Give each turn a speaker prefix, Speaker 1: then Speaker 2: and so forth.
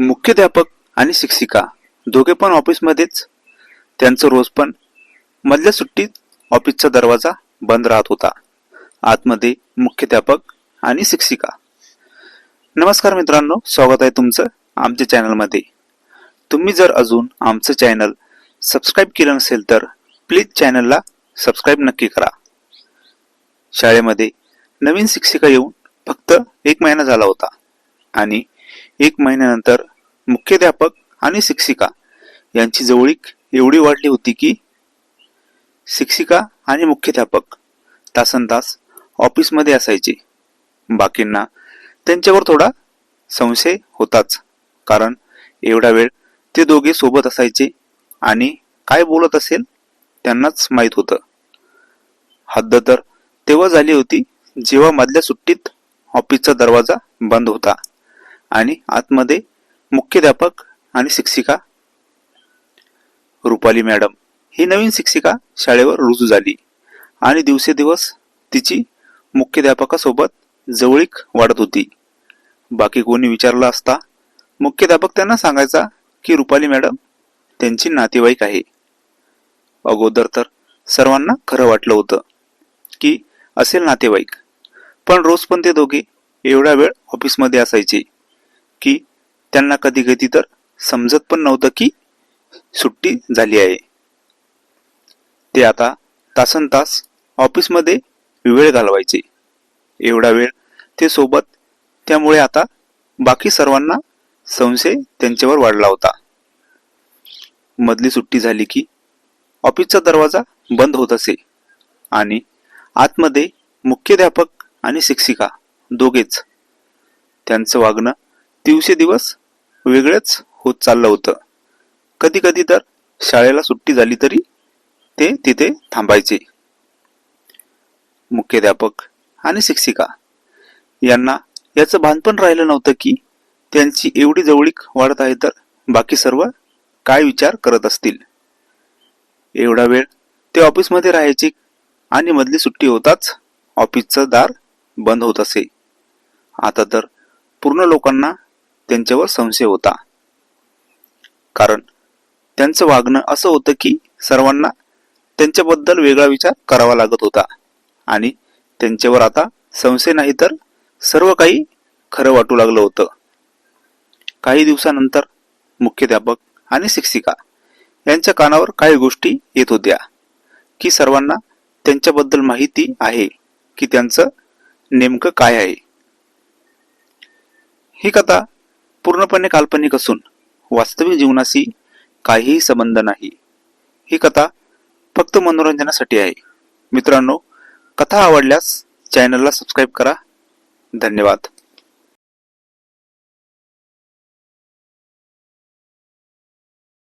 Speaker 1: मुख्याध्यापक आणि शिक्षिका. दोघे पण ऑफिसमध्येच. त्यांचं रोज पण मधल्या सुट्टीत ऑफिसचा दरवाजा बंद राहत होता. आतमध्ये मुख्याध्यापक आणि शिक्षिका. नमस्कार मित्रांनो स्वागत आहे तुमचं आमच्या चॅनलमध्ये. तुम्ही जर अजून आमचं चॅनल सबस्क्राईब केलं नसेल तर प्लीज चॅनलला सबस्क्राईब नक्की करा. शाळेमध्ये नवीन शिक्षिका येऊन फक्त एक महिना झाला होता आणि एक महिन्यानंतर मुख्याध्यापक आणि शिक्षिका. यांची जवळीक एवढी वाढली होती की शिक्षिका आणि मुख्याध्यापक तासन तास ऑफिसमध्ये असायचे. बाकींना त्यांच्यावर थोडा संशय होताच कारण एवढा वेळ ते दोघे सोबत असायचे आणि काय बोलत असेल त्यांनाच माहीत होतं. हद्द तर तेव्हा झाली होती जेव्हा मधल्या सुट्टीत ऑफिसचा दरवाजा बंद होता आणि आतमध्ये मुख्याध्यापक आणि शिक्षिका. रुपाली मॅडम ही नवीन शिक्षिका शाळेवर रुजू झाली आणि दिवसेदिवस तिची मुख्याध्यापकासोबत जवळीक वाढत होती. बाकी कोणी विचारलं असता मुख्याध्यापक त्यांना सांगायचा की रुपाली मॅडम त्यांची नातेवाईक आहे. अगोदर तर सर्वांना खरं वाटलं होतं की असेल नातेवाईक. पण रोज पण ते दोघे एवढा वेळ ऑफिसमध्ये असायचे की त्यांना कधी कधी तर समजत पण नव्हतं की सुट्टी झाली आहे. ते आता तासन तास ऑफिसमध्ये वेळ घालवायचे. एवढा वेळ ते सोबत त्यामुळे आता बाकी सर्वांना संशय त्यांच्यावर वाढला होता. मधली सुट्टी झाली की ऑफिसचा दरवाजा बंद होत असे आणि आतमध्ये मुख्याध्यापक आणि शिक्षिका दोघेच. त्यांचं वागणं दिवसेदिवस वेगळंच होत चाललं होतं. कधी कधी तर शाळेला सुट्टी झाली तरी ते तिथे थांबायचे. मुख्याध्यापक आणि शिक्षिका यांना याचं भान पण राहिलं नव्हतं की त्यांची एवढी जवळीक वाढत आहे तर बाकी सर्व काय विचार करत असतील? एवढा वेळ ते ऑफिसमध्ये राहायचे आणि मधली सुट्टी होताच ऑफिसचं दार बंद होत असे. आता तर पूर्ण लोकांना त्यांच्यावर संशय होता. कारण त्यांचं वागणं असं होतं की सर्वांना त्यांच्याबद्दल वेगळा विचार करावा लागत होता. आणि त्यांच्यावर आता संशय नाही तर सर्व काही खरं वाटू लागलं होतं. काही दिवसानंतर मुख्याध्यापक आणि शिक्षिका यांच्या कानावर काही गोष्टी येत होत्या की सर्वांना त्यांच्याबद्दल माहिती आहे की त्यांचं नेमकं काय आहे. ही कथा पूर्णपणे काल्पनिक असून वास्तविक जीवनाशी काहीही संबंध नाही. ही कथा फक्त मनोरंजनासाठी आहे. मित्रांनो कथा आवडल्यास चॅनलला सबस्क्राईब करा. धन्यवाद.